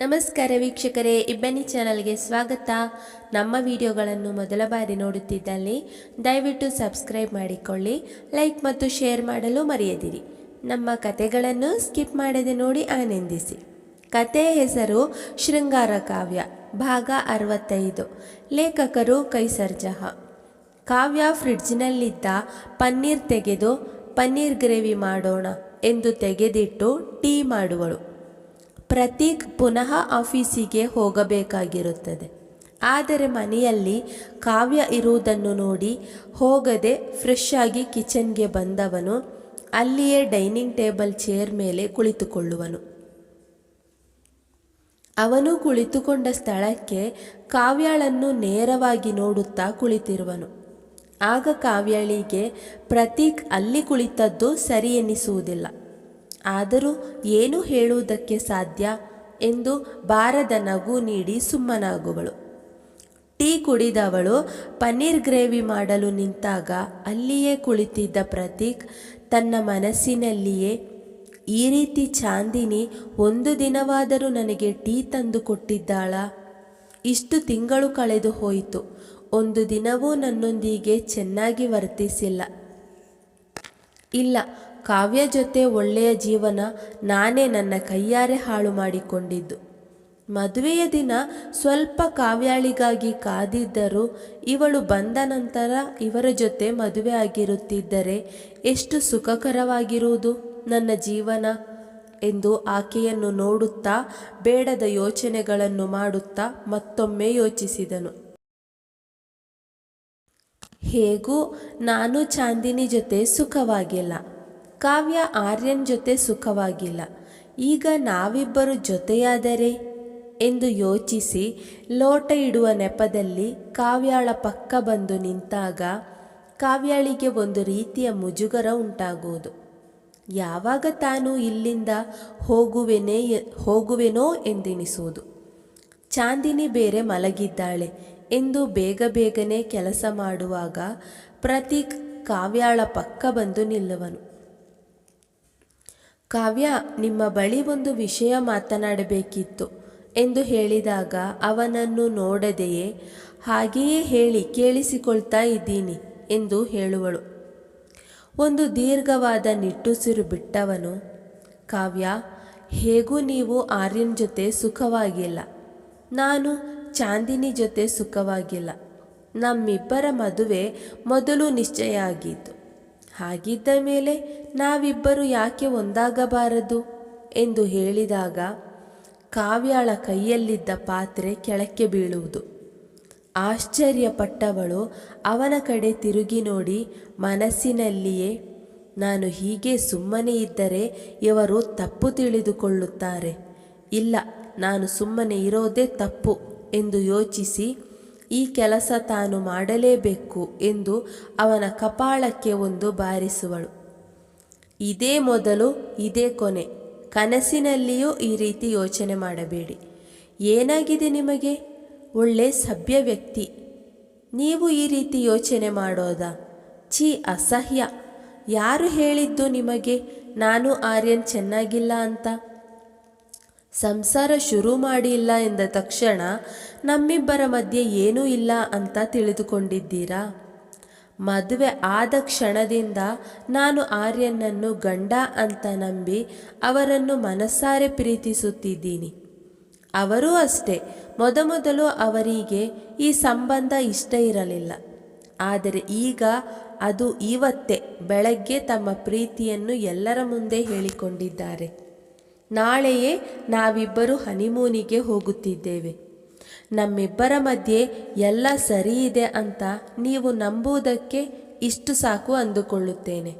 ನಮಸ್ಕಾರ ವೀಕ್ಷಕರೇ, ಇಬ್ಬನಿ ಚಾನಲ್ಗೆ ಸ್ವಾಗತ. ನಮ್ಮ ವಿಡಿಯೋಗಳನ್ನು ಮೊದಲ ಬಾರಿ ನೋಡುತ್ತಿದ್ದಲ್ಲಿ ದಯವಿಟ್ಟು ಸಬ್ಸ್ಕ್ರೈಬ್ ಮಾಡಿಕೊಳ್ಳಿ, ಲೈಕ್ ಮತ್ತು ಶೇರ್ ಮಾಡಲು ಮರೆಯದಿರಿ. ನಮ್ಮ ಕತೆಗಳನ್ನು ಸ್ಕಿಪ್ ಮಾಡದೆ ನೋಡಿ ಆನಂದಿಸಿ. ಕತೆ ಹೆಸರು ಶೃಂಗಾರ ಕಾವ್ಯ, ಭಾಗ ಅರವತ್ತೈದು. ಲೇಖಕರು ಕೈಸರ್ ಜಹಾ. ಕಾವ್ಯ ಫ್ರಿಡ್ಜ್ನಲ್ಲಿದ್ದ ಪನ್ನೀರ್ ತೆಗೆದು, ಪನ್ನೀರ್ ಗ್ರೇವಿ ಮಾಡೋಣ ಎಂದು ತೆಗೆದಿಟ್ಟು ಟೀ ಮಾಡುವಳು. ಪ್ರತೀಕ್ ಪುನಃ ಆಫೀಸಿಗೆ ಹೋಗಬೇಕಾಗಿರುತ್ತದೆ. ಆದರೆ ಮನೆಯಲ್ಲಿ ಕಾವ್ಯ ಇರುವುದನ್ನು ನೋಡಿ ಹೋಗದೆ ಫ್ರೆಶ್ ಆಗಿ ಕಿಚನ್ಗೆ ಬಂದವನು, ಅಲ್ಲಿಯೇ ಡೈನಿಂಗ್ ಟೇಬಲ್ ಚೇರ್ ಮೇಲೆ ಕುಳಿತುಕೊಳ್ಳುವನು. ಅವನು ಕುಳಿತುಕೊಂಡ ಸ್ಥಳಕ್ಕೆ ಕಾವ್ಯಾಳನ್ನು ನೇರವಾಗಿ ನೋಡುತ್ತಾ ಕುಳಿತಿರುವನು. ಆಗ ಕಾವ್ಯಾಳಿಗೆ, ಪ್ರತೀಕ್ ಅಲ್ಲಿ ಕುಳಿತದ್ದು ಸರಿ ಎನ್ನಿಸುವುದಿಲ್ಲ ಆದರೂ ಏನು ಹೇಳುವುದಕ್ಕೆ ಸಾಧ್ಯ ಎಂದು ಬಾರದ ನಗು ನೀಡಿ ಸುಮ್ಮನಾಗುವಳು. ಟೀ ಕುಡಿದವಳು ಪನ್ನೀರ್ ಗ್ರೇವಿ ಮಾಡಲು ನಿಂತಾಗ ಅಲ್ಲಿಯೇ ಕುಳಿತಿದ್ದ ಪ್ರತೀಕ್ ತನ್ನ ಮನಸ್ಸಿನಲ್ಲಿಯೇ, ಈ ರೀತಿ ಚಾಂದಿನಿ ಒಂದು ದಿನವಾದರೂ ನನಗೆ ಟೀ ತಂದು ಕೊಟ್ಟಿದ್ದಾಳ. ಇಷ್ಟು ತಿಂಗಳು ಕಳೆದು ಹೋಯಿತು. ಒಂದು ದಿನವೂ ನನ್ನೊಂದಿಗೆ ಚೆನ್ನಾಗಿ ವರ್ತಿಸಿಲ್ಲ. ಇಲ್ಲ ಕಾವ್ಯ ಜೊತೆ ಒಳ್ಳೆಯ ಜೀವನ ನಾನೇ ನನ್ನ ಕೈಯಾರೆ ಹಾಳು ಮಾಡಿಕೊಂಡಿದ್ದು. ಮದುವೆಯ ದಿನ ಸ್ವಲ್ಪ ಕಾವ್ಯಾಳಿಗಾಗಿ ಕಾದಿದ್ದರೂ ಇವಳು ಬಂದ ನಂತರ ಇವರ ಜೊತೆ ಮದುವೆ ಆಗಿರುತ್ತಿದ್ದರೆ ಎಷ್ಟು ಸುಖಕರವಾಗಿರುವುದು ನನ್ನ ಜೀವನ ಎಂದು ಆಕೆಯನ್ನು ನೋಡುತ್ತಾ ಬೇಡದ ಯೋಚನೆಗಳನ್ನು ಮಾಡುತ್ತಾ ಮತ್ತೊಮ್ಮೆ ಯೋಚಿಸಿದನು. ಹೇಗೂ ನಾನು ಚಾಂದಿನಿ ಜೊತೆ ಸುಖವಾಗಿಲ್ಲ. ಕಾವ್ಯ ಆರ್ಯನ್ ಜೊತೆ ಸುಖವಾಗಿಲ್ಲ. ಈಗ ನಾವಿಬ್ಬರು ಜೊತೆಯಾದರೆ? ಎಂದು ಯೋಚಿಸಿ ಲೋಟ ಇಡುವ ನೆಪದಲ್ಲಿ ಕಾವ್ಯಾಳ ಪಕ್ಕ ಬಂದು ನಿಂತಾಗ ಕಾವ್ಯಾಳಿಗೆ ಒಂದು ರೀತಿಯ ಮುಜುಗರ ಉಂಟಾಗುವುದು. ಯಾವಾಗ ತಾನು ಇಲ್ಲಿಂದ ಹೋಗುವೆನೇ ಹೋಗುವೆನೋ ಎಂದೆನಿಸುವುದು. ಚಾಂದಿನಿ ಬೇರೆ ಮಲಗಿದ್ದಾಳೆ ಎಂದು ಬೇಗ ಬೇಗನೆ ಕೆಲಸ ಮಾಡುವಾಗ ಪ್ರತೀಕ್ ಕಾವ್ಯಾಳ ಪಕ್ಕ ಬಂದು ನಿಲ್ಲುವನು. ಕಾವ್ಯ, ನಿಮ್ಮ ಬಳಿ ಒಂದು ವಿಷಯ ಮಾತನಾಡಬೇಕಿತ್ತು ಎಂದು ಹೇಳಿದಾಗ ಅವನನ್ನು ನೋಡದೆಯೇ? ಹಾಗೆಯೇ ಹೇಳಿ ಕೇಳಿಸಿಕೊಳ್ತಾ ಇದ್ದೀನಿ ಎಂದು ಹೇಳುವಳು. ಒಂದು ದೀರ್ಘವಾದ ನಿಟ್ಟುಸಿರು ಬಿಟ್ಟವನು. ಕಾವ್ಯ, ಹೇಗೂ ನೀವು ಆರ್ಯನ್ ಜೊತೆ ಸುಖವಾಗಿಲ್ಲ. ನಾನು ಚಾಂದಿನಿ ಜೊತೆ ಸುಖವಾಗಿಲ್ಲ. ನಮ್ಮಿಬ್ಬರ ಮದುವೆ ಮೊದಲು ನಿಶ್ಚಯ ಆಗಿತ್ತು. ಹಾಗಿದ್ದ ಮೇಲೆ ನಾವಿಬ್ಬರು ಯಾಕೆ ಒಂದಾಗಬಾರದು? ಎಂದು ಹೇಳಿದಾಗ ಕಾವ್ಯಾಳ ಕೈಯಲ್ಲಿದ್ದ ಪಾತ್ರೆ ಕೆಳಕ್ಕೆ ಬೀಳುವುದು. ಆಶ್ಚರ್ಯಪಟ್ಟವಳು ಅವನ ಕಡೆ ತಿರುಗಿ ನೋಡಿ ಮನಸ್ಸಿನಲ್ಲಿಯೇ, ನಾನು ಹೀಗೆ ಸುಮ್ಮನೆ ಇದ್ದರೆ ಇವರು ತಪ್ಪು ತಿಳಿದುಕೊಳ್ಳುತ್ತಾರೆ. ಇಲ್ಲ, ನಾನು ಸುಮ್ಮನೆ ಇರೋದೇ ತಪ್ಪು ಎಂದು ಯೋಚಿಸಿ ಈ ಕೆಲಸ ತಾನು ಮಾಡಲೇಬೇಕು ಎಂದು ಅವನ ಕಪಾಳಕ್ಕೆ ಒಂದು ಬಾರಿಸುವಳು. ಇದೇ ಮೊದಲು ಇದೇ ಕೊನೆ. ಕನಸಿನಲ್ಲಿಯೂ ಈ ರೀತಿ ಯೋಚನೆ ಮಾಡಬೇಡಿ. ಏನಾಗಿದೆ ನಿಮಗೆ? ಒಳ್ಳೆ ಸಭ್ಯ ವ್ಯಕ್ತಿ. ನೀವು ಈ ರೀತಿ ಯೋಚನೆ ಮಾಡೋದಾ? ಛೀ, ಅಸಹ್ಯ. ಯಾರು ಹೇಳಿದ್ದು ನಿಮಗೆ? ನಾನು ಆರ್ಯನ್ ಚೆನ್ನಾಗಿಲ್ಲ ಅಂತ. ಸಂಸಾರ ಶುರು ಮಾಡಿಲ್ಲ ಎಂದ ತಕ್ಷಣ ನಮ್ಮಿಬ್ಬರ ಮಧ್ಯೆ ಏನೂ ಇಲ್ಲ ಅಂತ ತಿಳಿದುಕೊಂಡಿದ್ದೀರಾ? ಮದುವೆ ಆದ ಕ್ಷಣದಿಂದ ನಾನು ಆರ್ಯನನ್ನು ಗಂಡ ಅಂತ ನಂಬಿ ಅವರನ್ನು ಮನಸ್ಸಾರೆ ಪ್ರೀತಿಸುತ್ತಿದ್ದೀನಿ. ಅವರೂ ಅಷ್ಟೇ, ಮೊದಮೊದಲು ಅವರಿಗೆ ಈ ಸಂಬಂಧ ಇಷ್ಟ ಇರಲಿಲ್ಲ. ಆದರೆ ಈಗ ಅದು ಇವತ್ತೇ, ಬೆಳಗ್ಗೆ ತಮ್ಮ ಪ್ರೀತಿಯನ್ನು ಎಲ್ಲರ ಮುಂದೆ ಹೇಳಿಕೊಂಡಿದ್ದಾರೆ. ನಾಳೆಯೇ ನಾವಿಬ್ಬರು ಹನಿಮೂನಿಗೆ ಹೋಗುತ್ತಿದ್ದೇವೆ. ನಮ್ಮಿಬ್ಬರ ಮಧ್ಯೆ ಎಲ್ಲ ಸರಿ ಇದೆ ಅಂತ ನೀವು ನಂಬುವುದಕ್ಕೆ ಇಷ್ಟು ಸಾಕು ಅಂದುಕೊಳ್ಳುತ್ತೇನೆ.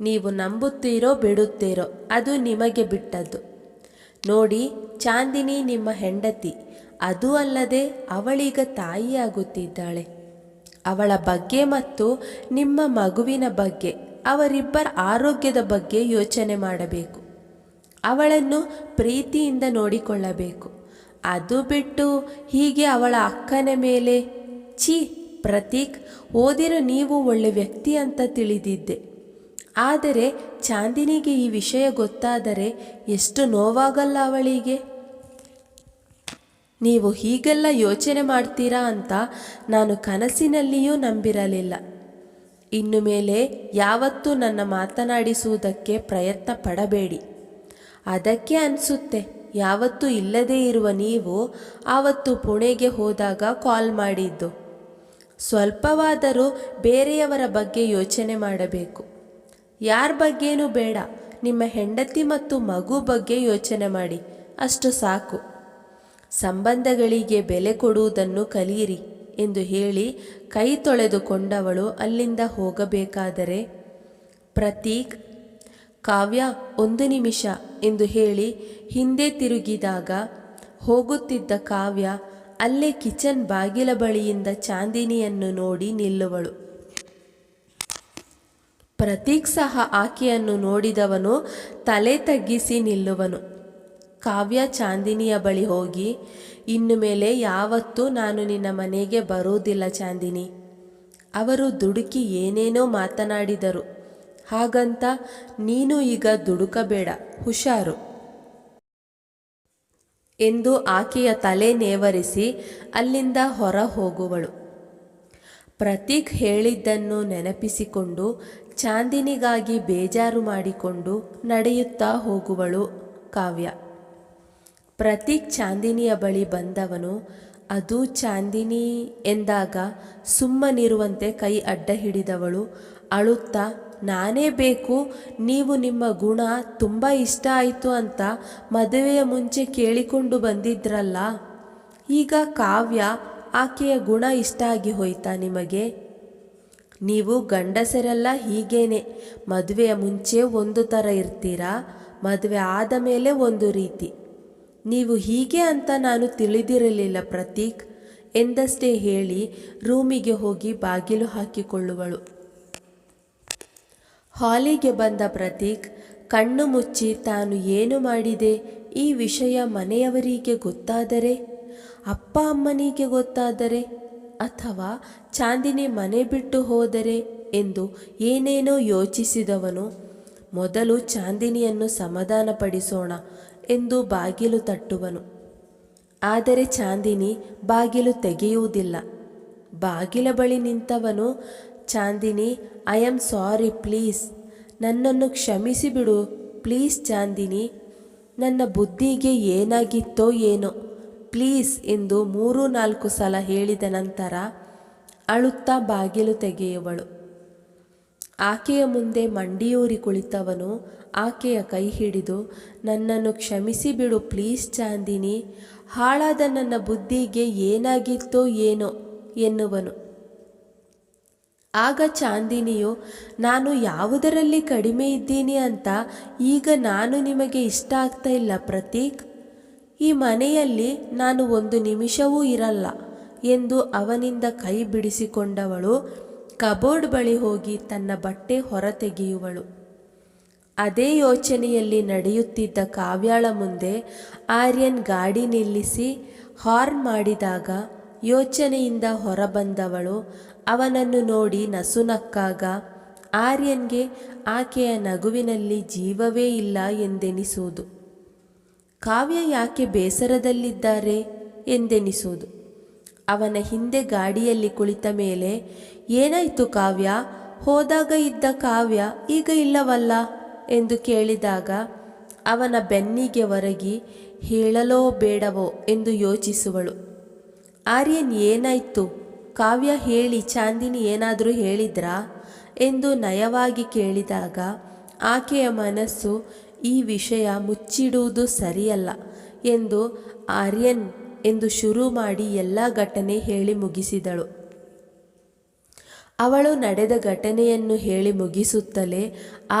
ನೀವು ನಂಬುತ್ತೀರೋ ಬಿಡುತ್ತೀರೋ ಅದು ನಿಮಗೆ ಬಿಟ್ಟದ್ದು. ನೋಡಿ, ಚಾಂದಿನಿ ನಿಮ್ಮ ಹೆಂಡತಿ, ಅದು ಅಲ್ಲದೆ ಅವಳೀಗ ತಾಯಿಯಾಗುತ್ತಿದ್ದಾಳೆ. ಅವಳ ಬಗ್ಗೆ ಮತ್ತು ನಿಮ್ಮ ಮಗುವಿನ ಬಗ್ಗೆ ಅವರಿಬ್ಬರ ಆರೋಗ್ಯದ ಬಗ್ಗೆ ಯೋಚನೆ ಮಾಡಬೇಕು. ಅವಳನ್ನು ಪ್ರೀತಿಯಿಂದ ನೋಡಿಕೊಳ್ಳಬೇಕು. ಅದು ಬಿಟ್ಟು ಹೀಗೆ ಅವಳ ಅಕ್ಕನ ಮೇಲೆ, ಛೀ ಪ್ರತೀಕ್, ಓದಿರೋ ನೀವು ಒಳ್ಳೆ ವ್ಯಕ್ತಿ ಅಂತ ತಿಳಿದಿದ್ದೆ. ಆದರೆ ಚಾಂದಿನಿಗೆ ಈ ವಿಷಯ ಗೊತ್ತಾದರೆ ಎಷ್ಟು ನೋವಾಗಲ್ಲ ಅವಳಿಗೆ. ನೀವು ಹೀಗೆಲ್ಲ ಯೋಚನೆ ಮಾಡ್ತೀರಾ ಅಂತ ನಾನು ಕನಸಿನಲ್ಲಿಯೂ ನಂಬಿರಲಿಲ್ಲ. ಇನ್ನು ಮೇಲೆ ಯಾವತ್ತೂ ನನ್ನ ಮಾತನಾಡಿಸುವುದಕ್ಕೆ ಪ್ರಯತ್ನ ಪಡಬೇಡಿ. ಅದಕ್ಕೆ ಅನಿಸುತ್ತೆ, ಯಾವತ್ತೂ ಇಲ್ಲದೇ ಇರುವ ನೀವು ಆವತ್ತು ಪುಣೆಗೆ ಹೋದಾಗ ಕಾಲ್ ಮಾಡಿದ್ದು. ಸ್ವಲ್ಪವಾದರೂ ಬೇರೆಯವರ ಬಗ್ಗೆ ಯೋಚನೆ ಮಾಡಬೇಕು. ಯಾರ ಬಗ್ಗೆನೂ ಬೇಡ, ನಿಮ್ಮ ಹೆಂಡತಿ ಮತ್ತು ಮಗು ಬಗ್ಗೆ ಯೋಚನೆ ಮಾಡಿ, ಅಷ್ಟು ಸಾಕು. ಸಂಬಂಧಗಳಿಗೆ ಬೆಲೆ ಕೊಡುವುದನ್ನು ಕಲಿಯಿರಿ ಎಂದು ಹೇಳಿ ಕೈ ತೊಳೆದುಕೊಂಡವಳು ಅಲ್ಲಿಂದ ಹೋಗಬೇಕಾದರೆ ಪ್ರತೀಕ್ ಕಾವ್ಯ ಒಂದು ನಿಮಿಷ ಎಂದು ಹೇಳಿ ಹಿಂದೆ ತಿರುಗಿದಾಗ ಹೋಗುತ್ತಿದ್ದ ಕಾವ್ಯ ಅಲ್ಲೇ ಕಿಚನ್ ಬಾಗಿಲ ಬಳಿಯಿಂದ ಚಾಂದಿನಿಯನ್ನು ನೋಡಿ ನಿಲ್ಲುವಳು. ಪ್ರತೀಕ್ ಸಹ ಆಕೆಯನ್ನು ನೋಡಿದವನು ತಲೆ ತಗ್ಗಿಸಿ ನಿಲ್ಲುವನು. ಕಾವ್ಯ ಚಾಂದಿನಿಯ ಬಳಿ ಹೋಗಿ, ಇನ್ನು ಮೇಲೆ ಯಾವತ್ತೂ ನಾನು ನಿನ್ನ ಮನೆಗೆ ಬರುವುದಿಲ್ಲ ಚಾಂದಿನಿ. ಅವರು ದುಡುಕಿ ಏನೇನೋ ಮಾತನಾಡಿದರು. ಹಾಗಂತ ನೀನು ಈಗ ದುಡುಕಬೇಡ, ಹುಷಾರು. ಎಂದು ಆಕೆಯ ತಲೆ ನೇವರಿಸಿ ಅಲ್ಲಿಂದ ಹೊರ ಹೋಗುವಳು ಪ್ರತೀಕ್ ಹೇಳಿದ್ದನ್ನು ನೆನಪಿಸಿಕೊಂಡು ಚಾಂದಿನಿಗಾಗಿ ಬೇಜಾರು ಮಾಡಿಕೊಂಡು ನಡೆಯುತ್ತಾ ಹೋಗುವಳು ಕಾವ್ಯ. ಪ್ರತೀಕ್ ಚಾಂದಿನಿಯ ಬಳಿ ಬಂದವನು, ಅದು ಚಾಂದಿನಿ ಎಂದಾಗ ಸುಮ್ಮನಿರುವಂತೆ ಕೈ ಅಡ್ಡ ಹಿಡಿದವಳು, ಅಳುತ್ತಾ ನಾನೇ ಬೇಕು, ನೀವು ನಿಮ್ಮ ಗುಣ ತುಂಬ ಇಷ್ಟ ಆಯಿತು ಅಂತ ಮದುವೆಯ ಮುಂಚೆ ಕೇಳಿಕೊಂಡು ಬಂದಿದ್ರಲ್ಲ? ಈಗ ಕಾವ್ಯ ಆಕೆಯ ಗುಣ ಇಷ್ಟ ಆಗಿ ಹೋಯ್ತಾ ನಿಮಗೆ? ನೀವು ಗಂಡಸರೆಲ್ಲ ಹೀಗೇನೆ, ಮದುವೆಯ ಮುಂಚೆ ಒಂದು ಥರ ಇರ್ತೀರಾ? ಮದುವೆ ಆದ ಮೇಲೆ ಒಂದು ರೀತಿ. ನೀವು ಹೀಗೆ ಅಂತ ನಾನು ತಿಳಿದಿರಲಿಲ್ಲ ಪ್ರತೀಕ್. ಎಂದಷ್ಟೇ ಹೇಳಿ ರೂಮಿಗೆ ಹೋಗಿ ಬಾಗಿಲು ಹಾಕಿಕೊಳ್ಳುವಳು. ಹಾಲಿಗೆ ಬಂದ ಪ್ರತೀಕ್, ಕಣ್ಣು ಮುಚ್ಚಿ ತಾನು ಏನು ಮಾಡಿದೆ ಈ ವಿಷಯ ಮನೆಯವರಿಗೆ ಗೊತ್ತಾದರೆ, ಅಪ್ಪ ಅಮ್ಮನಿಗೆ ಗೊತ್ತಾದರೆ ಅಥವಾ ಚಾಂದಿನಿ ಮನೆ ಬಿಟ್ಟು ಹೋದರೆ ಎಂದು ಏನೇನೋ ಯೋಚಿಸಿದವನು, ಮೊದಲು ಚಾಂದಿನಿಯನ್ನು ಸಮಾಧಾನಪಡಿಸೋಣ ಎಂದು ಬಾಗಿಲು ತಟ್ಟುವನು. ಆದರೆ ಚಾಂದಿನಿ ಬಾಗಿಲು ತೆಗೆಯುವುದಿಲ್ಲ. ಬಾಗಿಲ ಬಳಿ ನಿಂತವನು Chandini I am sorry please ನನ್ನನ್ನು ಕ್ಷಮಿಸಿಬಿಡು. ಪ್ಲೀಸ್ ಚಾಂದಿನಿ, ನನ್ನ ಬುದ್ಧಿಗೆ ಏನಾಗಿತ್ತೋ ಏನೋ. ಪ್ಲೀಸ್ ಎಂದು ಮೂರು ನಾಲ್ಕು ಸಲ ಹೇಳಿದ ನಂತರ ಅಳುತ್ತಾ ಬಾಗಿಲು ತೆಗೆಯುವಳು. ಆಕೆಯ ಮುಂದೆ ಮಂಡಿಯೂರಿ ಕುಳಿತವನು. ಆಕೆಯ ಕೈ ಹಿಡಿದು, ನನ್ನನ್ನು ಕ್ಷಮಿಸಿ ಬಿಡು ಪ್ಲೀಸ್ ಚಾಂದಿನಿ. ಹಾಳಾದ ನನ್ನ ಬುದ್ಧಿಗೆ ಏನಾಗಿತ್ತೋ ಏನೋ, ಎನ್ನುವನು. ಆಗ ಚಾಂದಿನಿಯು, ನಾನು ಯಾವುದರಲ್ಲಿ ಕಡಿಮೆ ಇದ್ದೀನಿ ಅಂತ ಈಗ ನಾನು ನಿಮಗೆ ಇಷ್ಟ ಆಗ್ತಾ ಇಲ್ಲ ಪ್ರತೀಕ್. ಈ ಮನೆಯಲ್ಲಿ ನಾನು ಒಂದು ನಿಮಿಷವೂ ಇರಲ್ಲ ಎಂದು ಅವನಿಂದ ಕೈ ಬಿಡಿಸಿಕೊಂಡವಳು ಕಬೋರ್ಡ್ ಬಳಿ ಹೋಗಿ ತನ್ನ ಬಟ್ಟೆ ಹೊರತೆಗೆಯುವಳು. ಅದೇ ಯೋಚನೆಯಲ್ಲಿ ನಡೆಯುತ್ತಿದ್ದ ಕಾವ್ಯಾಳ ಮುಂದೆ ಆರ್ಯನ್ ಗಾಡಿ ನಿಲ್ಲಿಸಿ ಹಾರ್ನ್ ಮಾಡಿದಾಗ ಯೋಚನೆಯಿಂದ ಹೊರಬಂದವಳು ಅವನನ್ನು ನೋಡಿ ನಸುನಕ್ಕಾಗ, ಆರ್ಯನ್ಗೆ ಆಕೆಯ ನಗುವಿನಲ್ಲಿ ಜೀವವೇ ಇಲ್ಲ ಎಂದೆನಿಸುವುದು. ಕಾವ್ಯ ಯಾಕೆ ಬೇಸರದಲ್ಲಿದ್ದಾರೆ ಎಂದೆನಿಸುವುದು. ಅವನ ಹಿಂದೆ ಗಾಡಿಯಲ್ಲಿ ಕುಳಿತ ಮೇಲೆ, ಏನಾಯಿತು ಕಾವ್ಯ? ಹೋದಾಗ ಇದ್ದ ಕಾವ್ಯ ಈಗ ಇಲ್ಲವಲ್ಲ? ಎಂದು ಕೇಳಿದಾಗ, ಅವನ ಬೆನ್ನಿಗೆ ಒರಗಿ, ಹೇಳಲೋ ಬೇಡವೋ ಎಂದು ಯೋಚಿಸುವಳು. ಆರ್ಯನ್ ಏನಾಯ್ತು? ಕಾವ್ಯ ಹೇಳಿ ಚಾಂದಿನಿ ಏನಾದರೂ ಹೇಳಿದ್ರಾ? ಎಂದು ನಯವಾಗಿ ಕೇಳಿದಾಗ, ಆಕೆಯ ಮನಸ್ಸು ಈ ವಿಷಯ ಮುಚ್ಚಿಡುವುದು ಸರಿಯಲ್ಲ ಎಂದು ಆರ್ಯನ್ ಎಂದು ಶುರು ಮಾಡಿ ಎಲ್ಲ ಘಟನೆ ಹೇಳಿ ಮುಗಿಸಿದಳು. ಅವಳು ನಡೆದ ಘಟನೆಯನ್ನು ಹೇಳಿ ಮುಗಿಸುತ್ತಲೇ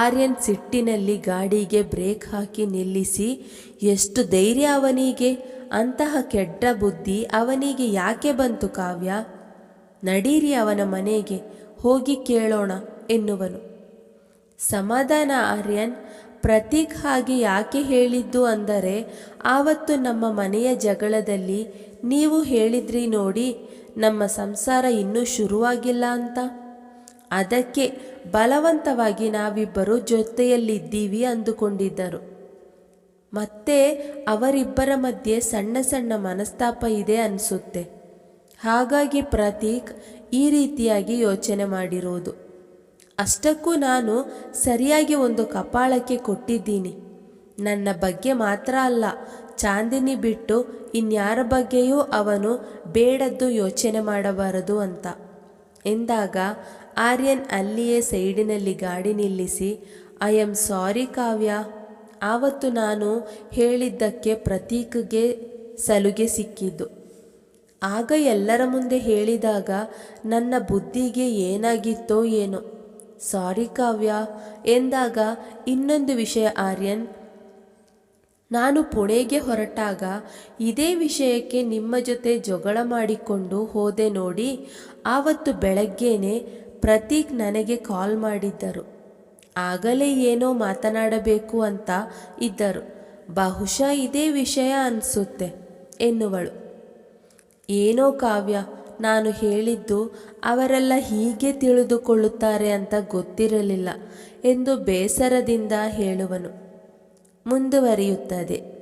ಆರ್ಯನ್ ಸಿಟ್ಟಿನಲ್ಲಿ ಗಾಡಿಗೆ ಬ್ರೇಕ್ ಹಾಕಿ ನಿಲ್ಲಿಸಿ, ಎಷ್ಟು ಧೈರ್ಯ ಅವನಿಗೆ! ಅಂತಹ ಕೆಟ್ಟ ಬುದ್ಧಿ ಅವನಿಗೆ ಯಾಕೆ ಬಂತು ಕಾವ್ಯ? ನಡೀರಿ, ಅವನ ಮನೆಗೆ ಹೋಗಿ ಕೇಳೋಣ ಎನ್ನುವನು. ಸಮಾಧಾನ ಆರ್ಯನ್ ಪ್ರತೀಕ್ ಹಾಗೆ ಯಾಕೆ ಹೇಳಿದ್ದು ಅಂದರೆ, ಆವತ್ತು ನಮ್ಮ ಮನೆಯ ಜಗಳದಲ್ಲಿ ನೀವು ಹೇಳಿದ್ರಿ ನೋಡಿ, ನಮ್ಮ ಸಂಸಾರ ಇನ್ನೂ ಶುರುವಾಗಿಲ್ಲ ಅಂತ. ಅದಕ್ಕೆ ಬಲವಂತವಾಗಿ ನಾವಿಬ್ಬರು ಜೊತೆಯಲ್ಲಿದ್ದೀವಿ ಅಂದುಕೊಂಡಿದ್ದರು. ಮತ್ತೆ ಅವರಿಬ್ಬರ ಮಧ್ಯೆ ಸಣ್ಣ ಸಣ್ಣ ಮನಸ್ತಾಪ ಇದೆ ಅನಿಸುತ್ತೆ. ಹಾಗಾಗಿ ಪ್ರತೀಕ್ ಈ ರೀತಿಯಾಗಿ ಯೋಚನೆ ಮಾಡಿರುವುದು ಅಷ್ಟಕ್ಕೂ ನಾನು ಸರಿಯಾಗಿ ಒಂದು ಕಪಾಳಕ್ಕೆ ಕೊಟ್ಟಿದ್ದೀನಿ. ನನ್ನ ಬಗ್ಗೆ ಮಾತ್ರ ಅಲ್ಲ, ಚಾಂದಿನಿ ಬಿಟ್ಟು ಇನ್ಯಾರ ಬಗ್ಗೆಯೂ ಅವನು ಬೇಡದ್ದು ಯೋಚನೆ ಮಾಡಬಾರದು ಅಂತ. ಎಂದಾಗ ಆರ್ಯನ್ ಅಲ್ಲಿಯೇ ಸೈಡಿನಲ್ಲಿ ಗಾಡಿ ನಿಲ್ಲಿಸಿ, ಐ ಆಮ್ ಸಾರಿ ಕಾವ್ಯ. ಆವತ್ತು ನಾನು ಹೇಳಿದ್ದಕ್ಕೆ ಪ್ರತೀಕ್ಗೆ ಸಲುಗೆ ಸಿಕ್ಕಿದ್ದು. ಆಗ ಎಲ್ಲರ ಮುಂದೆ ಹೇಳಿದಾಗ, ನನ್ನ ಬುದ್ಧಿಗೆ ಏನಾಗಿತ್ತೋ ಏನೋ. ಸಾರಿ ಕಾವ್ಯ, ಎಂದಾಗ ಇನ್ನೊಂದು ವಿಷಯ ಆರ್ಯನ್. ನಾನು ಪುಣೆಗೆ ಹೊರಟಾಗ ಇದೇ ವಿಷಯಕ್ಕೆ ನಿಮ್ಮ ಜೊತೆ ಜಗಳ ಮಾಡಿಕೊಂಡು ಹೋದೆ ನೋಡಿ, ಆವತ್ತು ಬೆಳಗ್ಗೆನೆ ಪ್ರತೀಕ್ ನನಗೆ ಕಾಲ್ ಮಾಡಿದ್ದರು. ಆಗಲೇ ಏನೋ ಮಾತನಾಡಬೇಕು ಅಂತ ಇದ್ದರು. ಬಹುಶಃ ಇದೇ ವಿಷಯ ಅನಿಸುತ್ತೆ, ಎನ್ನುವಳು. ಏನೋ ಕಾವ್ಯ, ನಾನು ಹೇಳಿದ್ದು ಅವರೆಲ್ಲ ಹೀಗೆ ತಿಳಿದುಕೊಳ್ಳುತ್ತಾರೆ ಅಂತ ಗೊತ್ತಿರಲಿಲ್ಲ ಎಂದು ಬೇಸರದಿಂದ ಹೇಳುವನು. ಮುಂದುವರಿಯುತ್ತದೆ.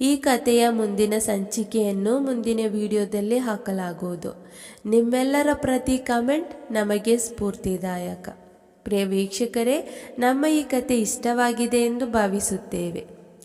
ಈ ಕಥೆಯ ಮುಂದಿನ ಸಂಚಿಕೆಯನ್ನು ಮುಂದಿನ ವಿಡಿಯೋದಲ್ಲಿ ಹಾಕಲಾಗುವುದು. ನಿಮ್ಮೆಲ್ಲರ ಪ್ರತಿ ಕಮೆಂಟ್ ನಮಗೆ ಸ್ಫೂರ್ತಿದಾಯಕ. ಪ್ರಿಯ ವೀಕ್ಷಕರೇ, ನಮ್ಮ ಈ ಕತೆ ಇಷ್ಟವಾಗಿದೆ ಎಂದು ಭಾವಿಸುತ್ತೇವೆ.